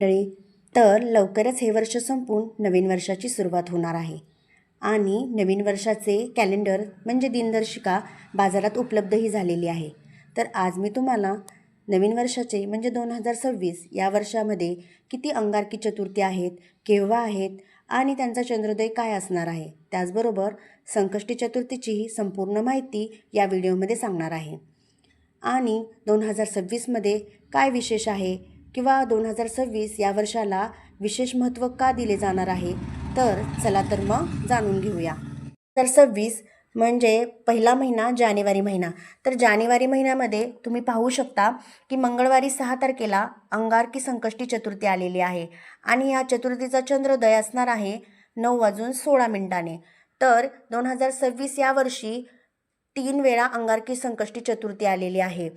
मंडळी तर लवकरच हे वर्ष संपून नवीन वर्षाची सुरुवात होणार आहे. आणि नवीन वर्षाचे कॅलेंडर म्हणजे दिनदर्शिका बाजारात उपलब्धही झालेली आहे. तर आज मी तुम्हाला नवीन वर्षाचे म्हणजे दोन हजार सव्वीस या वर्षामध्ये किती अंगारकी चतुर्थी आहेत केव्हा आहेत आणि त्यांचा चंद्रोदय काय असणार आहे त्याचबरोबर संकष्टी चतुर्थीचीही संपूर्ण माहिती या व्हिडिओमध्ये सांगणार आहे. आणि दोन हजार सव्वीसमध्ये काय विशेष आहे किंवा दोन हजार सव्वीस या वर्षाला विशेष महत्त्व का दिले जाणार आहे? तर चला तर मग जाणून घेऊया. तर सव्वीस म्हणजे पहिला महिना जानेवारी महिना. तर जानेवारी महिन्यामध्ये तुम्ही पाहू शकता की मंगळवारी सहा तारखेला अंगारकी संकष्टी चतुर्थी आलेली आहे आणि या चतुर्थीचा चंद्रोदय असणार आहे नऊ वाजून सोळा मिनिटाने. तर दोन हजार सव्वीस या वर्षी तीन वेळा अंगारकी संकष्टी चतुर्थी आलेली आहे.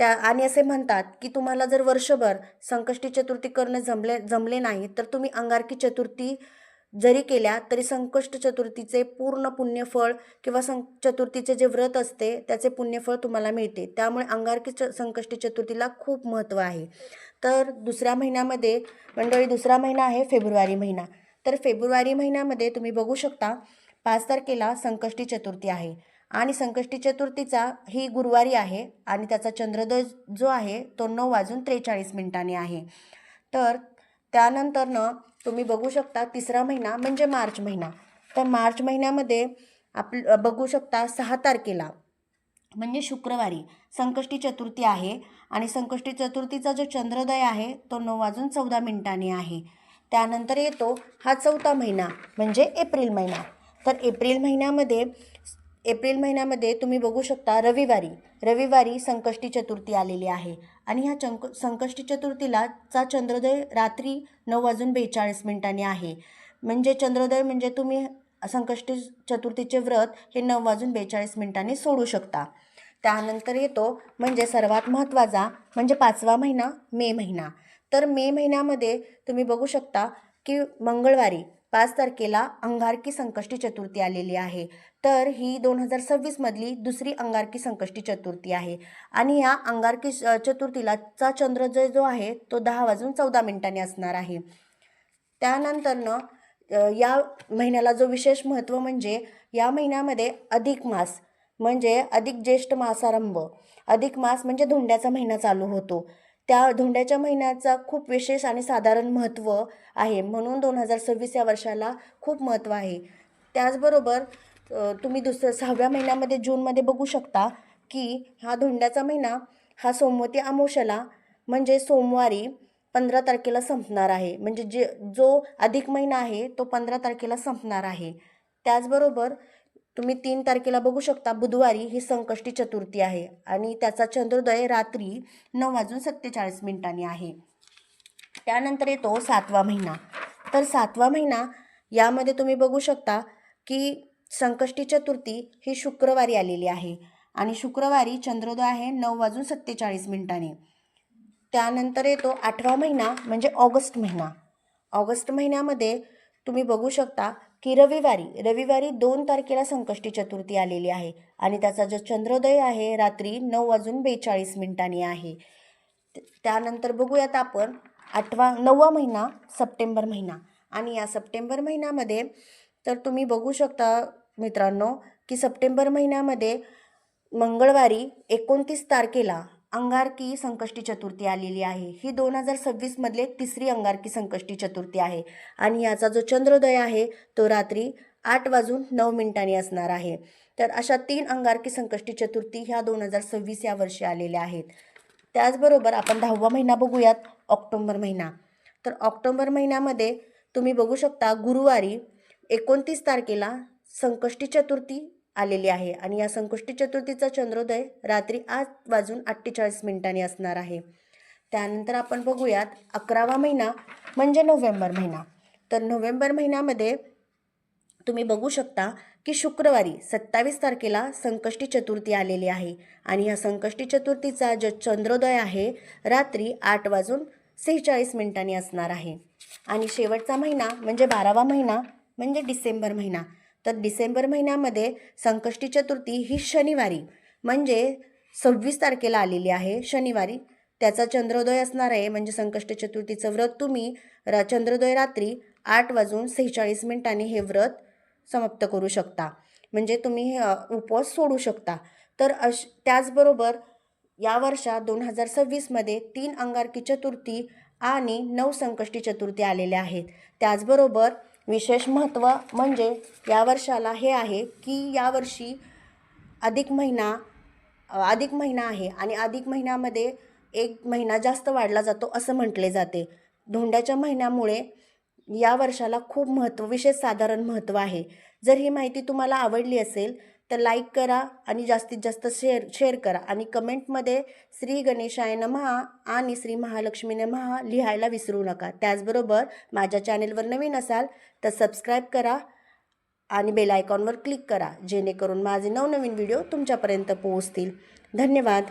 त्या आणि असे म्हणतात की तुम्हाला जर वर्षभर संकष्टी चतुर्थी करणं जमले जमले नाही तर तुम्ही अंगारकी चतुर्थी जरी केल्या तरी संकष्ट चतुर्थीचे पूर्ण पुण्यफळ किंवा सं चतुर्थीचे जे व्रत असते त्याचे पुण्यफळ तुम्हाला मिळते. त्यामुळे अंगारकी च संकष्टी चतुर्थीला खूप महत्त्व आहे. तर दुसऱ्या महिन्यामध्ये मंडळी दुसरा महिना आहे फेब्रुवारी महिना. तर फेब्रुवारी महिन्यामध्ये तुम्ही बघू शकता पाच तारखेला संकष्टी चतुर्थी आहे. आणि संकष्टी चतुर्थीचा ही गुरुवारी आहे आणि त्याचा चंद्रोदय जो आहे तो नऊ वाजून त्रेचाळीस मिनिटांनी आहे. तर त्यानंतरनं तुम्ही बघू शकता तिसरा महिना म्हणजे मार्च महिना. तर मार्च महिन्यामध्ये आप बघू शकता सहा तारखेला म्हणजे शुक्रवारी संकष्टी चतुर्थी आहे आणि संकष्टी चतुर्थीचा जो चंद्रोदय आहे तो नऊ वाजून चौदा मिनिटांनी आहे. त्यानंतर येतो हा चौथा महिना म्हणजे एप्रिल महिना. तर एप्रिल महिन्यामध्ये एप्रिल महिन्यामध्ये तुम्ही बघू शकता रविवारी रविवारी संकष्टी चतुर्थी आलेली आहे. आणि ह्या चंक संकष्टी चतुर्थीला चा चंद्रोदय रात्री नऊ वाजून बेचाळीस मिनिटांनी आहे. म्हणजे चंद्रोदय म्हणजे तुम्ही संकष्टी चतुर्थीचे व्रत हे नऊ वाजून बेचाळीस मिनिटांनी सोडू शकता. त्यानंतर येतो म्हणजे सर्वात महत्त्वाचा म्हणजे पाचवा महिना मे महिना. तर मे महिन्यामध्ये तुम्ही बघू शकता की मंगळवारी पाच तारखेला अंगारकी संकष्टी चतुर्थी आलेली आहे. तर ही दोन हजार सव्वीसमधली दुसरी अंगारकी संकष्टी चतुर्थी आहे. आणि या अंगारकी चतुर्थीलाचा चतुर्थीला चा चंद्रोदय जो आहे तो दहा वाजून चौदा मिनिटांनी असणार आहे. त्यानंतरनं या महिन्याला जो विशेष महत्त्व म्हणजे या महिन्यामध्ये अधिक मास म्हणजे अधिक ज्येष्ठ मासारंभ अधिक मास म्हणजे धोंड्याचा महिना चालू होतो. त्या धोंड्याच्या महिन्याचा खूप विशेष आणि साधारण महत्त्व आहे. म्हणून दोन हजार सव्वीस या वर्षाला खूप महत्त्व आहे. त्याचबरोबर तुम्ही दुसऱ्या सहाव्या महिन्यामध्ये जूनमध्ये बघू शकता की हा धोंड्याचा महिना हा सोमवती अमोशाला म्हणजे सोमवारी पंधरा तारखेला संपणार आहे. म्हणजे जे जो अधिक महिना आहे तो पंधरा तारखेला संपणार आहे. त्याचबरोबर तुम्ही तीन तारखेला बघू शकता बुधवारी ही संकष्टी चतुर्थी आहे आणि त्याचा चंद्रोदय रात्री नऊ वाजून सत्तेचाळीस मिनिटांनी आहे. त्यानंतर येतो सातवा महिना. तर सातवा महिना यामध्ये तुम्ही बघू शकता की संकष्टी चतुर्थी ही शुक्रवारी आलेली आहे. आणि शुक्रवारी चंद्रोदय आहे नऊ वाजून सत्तेचाळीस मिनिटाने. त्यानंतर येतो आठवा महिना म्हणजे ऑगस्ट महिना. ऑगस्ट महिन्यामध्ये तुम्ही बघू शकता की रविवारी रविवारी दोन तारखेला संकष्टी चतुर्थी आलेली आहे. आणि त्याचा जो चंद्रोदय आहे रात्री नऊ वाजून बेचाळीस मिनिटांनी आहे. त्यानंतर बघूयात आपण आठवा नववा महिना सप्टेंबर महिना. आणि या सप्टेंबर महिन्यामध्ये तर तुम्ही बघू शकता मित्रांनो की सप्टेंबर महिन्यामध्ये मंगळवारी एकोणतीस तारखेला अंगारकी संकष्टी चतुर्थी आलेली आहे. ही दोन हजार सव्वीसमधले तिसरी अंगारकी संकष्टी चतुर्थी आहे. आणि याचा जो चंद्रोदय आहे तो रात्री आठ वाजून नऊ मिनिटांनी असणार आहे. तर अशा तीन अंगारकी संकष्टी चतुर्थी ह्या दोन हजार सव्वीस या वर्षी आलेल्या आहेत. त्याचबरोबर आपण दहावा महिना बघूयात ऑक्टोंबर महिना. तर ऑक्टोंबर महिन्यामध्ये तुम्ही बघू शकता गुरुवारी एकोणतीस तारखेला संकष्टी चतुर्थी आलेली आहे आणि या संकष्टी चतुर्थीचा चंद्रोदय रात्री आठ वाजून अठ्ठेचाळीस मिनिटांनी असणार आहे. त्यानंतर आपण बघूयात अकरावा महिना म्हणजे नोव्हेंबर महिना. तर नोव्हेंबर महिन्यामध्ये तुम्ही बघू शकता की शुक्रवारी सत्तावीस तारखेला संकष्टी चतुर्थी आलेली आहे आणि या संकष्टी चतुर्थीचा जो चंद्रोदय आहे रात्री आठ वाजून सेहेचाळीस मिनिटांनी असणार आहे. आणि शेवटचा महिना म्हणजे बारावा महिना म्हणजे डिसेंबर महिना. तर डिसेंबर महिन्यामध्ये संकष्टी चतुर्थी ही शनिवारी म्हणजे सव्वीस तारखेला आलेली आहे शनिवारी. त्याचा चंद्रोदय असणार आहे म्हणजे संकष्ट चतुर्थीचं व्रत तुम्ही र चंद्रोदय रात्री आठ वाजून सेहेचाळीस मिनिटांनी हे व्रत समाप्त करू शकता. म्हणजे तुम्ही हे उपवास सोडू शकता. तर अश त्याचबरोबर या वर्षात दोन हजार सव्वीसमध्ये तीन अंगारकी चतुर्थी आणि नऊ संकष्टी चतुर्थी आलेल्या आहेत. त्याचबरोबर विशेष महत्त्व म्हणजे या वर्षाला हे आहे की यावर्षी अधिक महिना अधिक महिना आहे आणि अधिक महिन्यामध्ये एक महिना जास्त वाढला जातो असं म्हटले जाते. धोंड्याच्या महिन्यामुळे या वर्षाला खूप महत्त्व विशेष साधारण महत्त्व आहे. जर ही माहिती तुम्हाला आवडली असेल तर लाईक करा आणि जास्तीत जास्त शेअर शेअर करा. आणि कमेंटमध्ये श्री गणेशाय नमहा आणि श्री महालक्ष्मी नमहा लिहायला विसरू नका. त्याचबरोबर माझ्या चॅनेलवर नवीन असाल तर सबस्क्राईब करा आणि बेल आयकॉनवर क्लिक करा जेणेकरून माझे नवनवीन व्हिडिओ तुमच्यापर्यंत पोहोचतील. धन्यवाद.